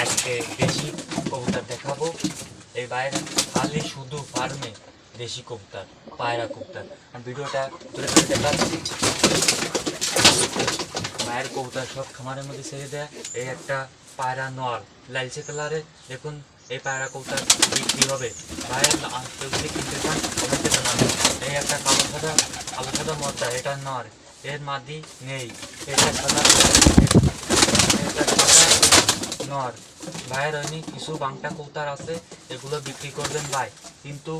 আজকে দেশি কবুতর দেখাবো। এই বাইরে খালি শুধু ফার্মে দেশি কবুতর, পায়রা কবুতর। ভিডিওটা তুলে তুলে দেখাচ্ছি। মায়ের কবুতর সব খামারের মধ্যে ছেড়ে দেয়। এই একটা পায়রা নল, লালচে কালারে দেখুন, এই পায়রা কবুতর বিক্রি হবে। ভাইয়ের কিনতে চান কমেন্টে জানাবেন এই একটা কালো সাদা কালো সাদা মদ্দা এটা নর এর মাদি নেই। এটা সাদা নর ভাইয়ের হয়নি কিছু বাংটা কৌতার আছে, এগুলো বিক্রি করবেন ভাই। কিন্তু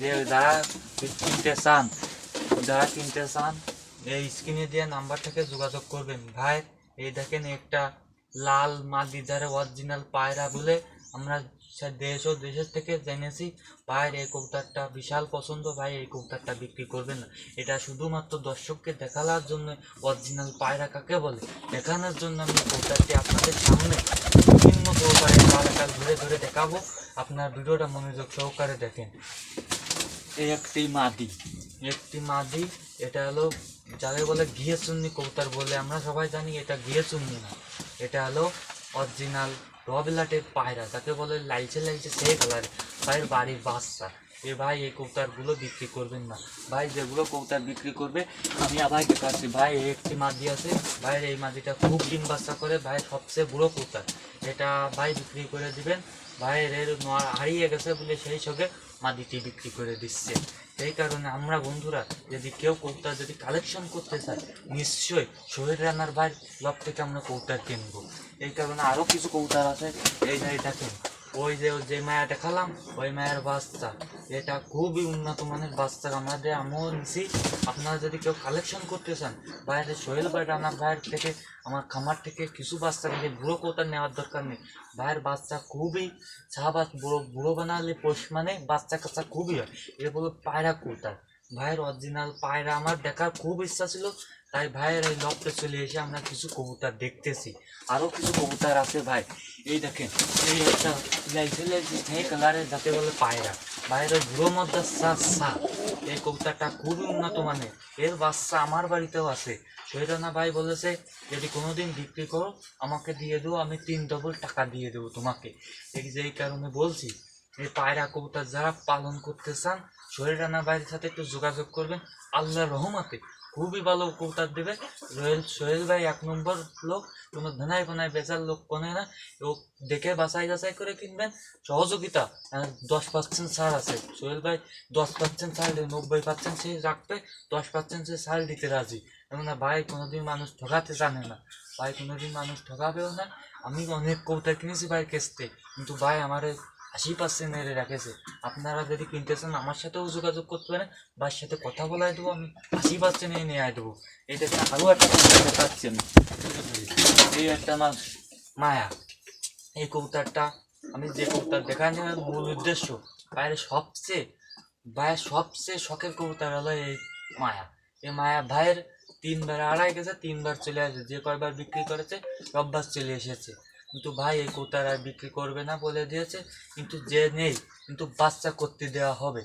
যে যারা কিনতে চান যারা কিনতে চান, এই স্ক্রিনে দিয়ে নাম্বার থেকে যোগাযোগ করবেন ভাই, এই দেখেন একটা লাল মাদি যারা অরিজিনাল পায়রা বলে আমরা দেশ ও দেশের থেকে জেনেছি। ভাইয়ের এই কৌতারটা বিশাল পছন্দ। ভাই, এই কৌতারটা বিক্রি করবেন না। এটা শুধুমাত্র দর্শককে দেখালার জন্য অরিজিনাল পায়রা কাকে বলে? দেখানোর জন্য আমি কৌতারটি আপনাদের সামনে বিভিন্ন প্রকারের পায়রাটা ধরে ধরে দেখাবো আপনার ভিডিওটা মনোযোগ সহকারে দেখেন, এই একটি মাদি একটি মাদি এটা হলো যাদের বলে ঘিয়ে চুন্নি কৌতার বলে আমরা সবাই জানি এটা ঘিয়ে চুন্নি না এটা হলো অরিজিনাল রবিলাটের পায়রা তাকে বলে লাইচে লাইচে সেই কালার পায়ের বাড়ির বাচ্চা এ ভাই, এই কৌতারগুলো বিক্রি করবেন না। ভাই, যেগুলো কৌতার বিক্রি করবে, আমি আবার দেখাচ্ছি। ভাই একটি মাদি আছে। ভাইয়ের এই মাদিটা খুব ডিম বাচ্চা করে, ভাই, সবচেয়ে বুড়ো কৌতার এটা ভাই বিক্রি করে দিবেন। ভাইয়ের এর হারিয়ে গেছে বলে সেই সঙ্গে মাদিটি বিক্রি করে দিচ্ছে। এই কারণে আমরা বন্ধুরা, যদি কেউ কৌতার যদি কালেকশন করতে চায়, নিশ্চয়ই শহীদ রানার ভাই লব থেকে আমরা কৌতার কিনবো। এই কারণে আরও কিছু কৌতার আছে। এই ভাই দেখেন ওই যে যে মায়া দেখালাম ওই মায়ের বাচ্চা। এটা খুবই উন্নত মানের বাচ্চা। আমাদের আমিও নিছি আপনারা যদি কেউ কালেকশন করতে চান, বাইরে সোহেল ভাই রানার ভাইয়ের থেকে, আমার খামার থেকে কিছু বাচ্চা নিয়ে বুড়ো কোতার নেওয়ার দরকার নেই। ভাইয়ের বাচ্চা খুবই বাচ বুড়ো বুড়ো বানালে পোষ মানে বাচ্চা কাচ্চা খুবই হয়। এগুলো পায়রা কোতার ভাইয়ের অরিজিনাল পায়রা, আমার দেখার খুব ইচ্ছা ছিল তাই ভাইয়ের এই লকতে চলে এসে আমরা কিছু কবুতর দেখতেছি। আরও কিছু কবুতর আছে ভাই। এই দেখেন, এই একটা লাইছে লাইছে সেই কালারের যাতে বলে পায়রা। বাইরের বুড়ো মধ্যে সা এই কবুতরটা খুবই উন্নত মানের। এর বাচ্চা আমার বাড়িতেও আছে। সৈরানা ভাই বলেছে, যদি কোনোদিন বিক্রি করো, আমাকে দিয়ে দেবো আমি তিন ডবল টাকা দিয়ে দেবো তোমাকে। এই যে এই কারণে বলছি এই পায়রা কবুতর যারা পালন করতে চান শরীর রানা ভাইয়ের সাথে একটু যোগাযোগ করবেন। আল্লাহর রহমতে খুবই ভালো কবুতর দেবে। রয়েল সোহেল ভাই এক নম্বর লোক, কোনো ধনায় ফোনায় বেচার লোক কোনে না। ও দেখে বাছাই যাচাই করে কিনবেন। সহযোগিতা দশ পার্সেন্ট ছাড় আছে। সোহেল ভাই দশ পার্সেন্ট ছাড় নব্বই পার্সেন্ট সে রাখবে, দশ পার্সেন্ট সে ছাড় দিতে রাজি। কেননা ভাই কোনোদিন মানুষ ঠকাতে জানে না। ভাই কোনোদিন মানুষ ঠকাবেও না। আমি অনেক কৌতা কিনেছি ভাই কেসতে কিন্তু ভাই আমার আশি পার্সেন্ট মেরে রেখেছে। আপনারা যদি কিনতে চান, আমার সাথেও যোগাযোগ করতে পারেন ভাইয়ের সাথে কথা বলাই দেবো, আমি আশি পার্সেন্ট নিয়ে দেবো। এই দেখেন আরও একটা দেখাচ্ছি আমি এই একটা আমার মায়া। এই কৌতারটা আমি যে কৌতার দেখানোর মূল উদ্দেশ্য। বাইরে সবচেয়ে ভাইয়ের সবচেয়ে শখের কবুতর হলো এই মায়া। এই মায়া ভাইয়ের তিনবার আড়াই গেছে, তিনবার চলে আসে, যে কয়বার বিক্রি করেছে সববার চলে এসেছে। কিন্তু ভাই, এই কুতারা বিক্রি করবে না বলে দিয়েছে, কিন্তু যে নেই, কিন্তু বাচ্চা করতে দেওয়া হবে।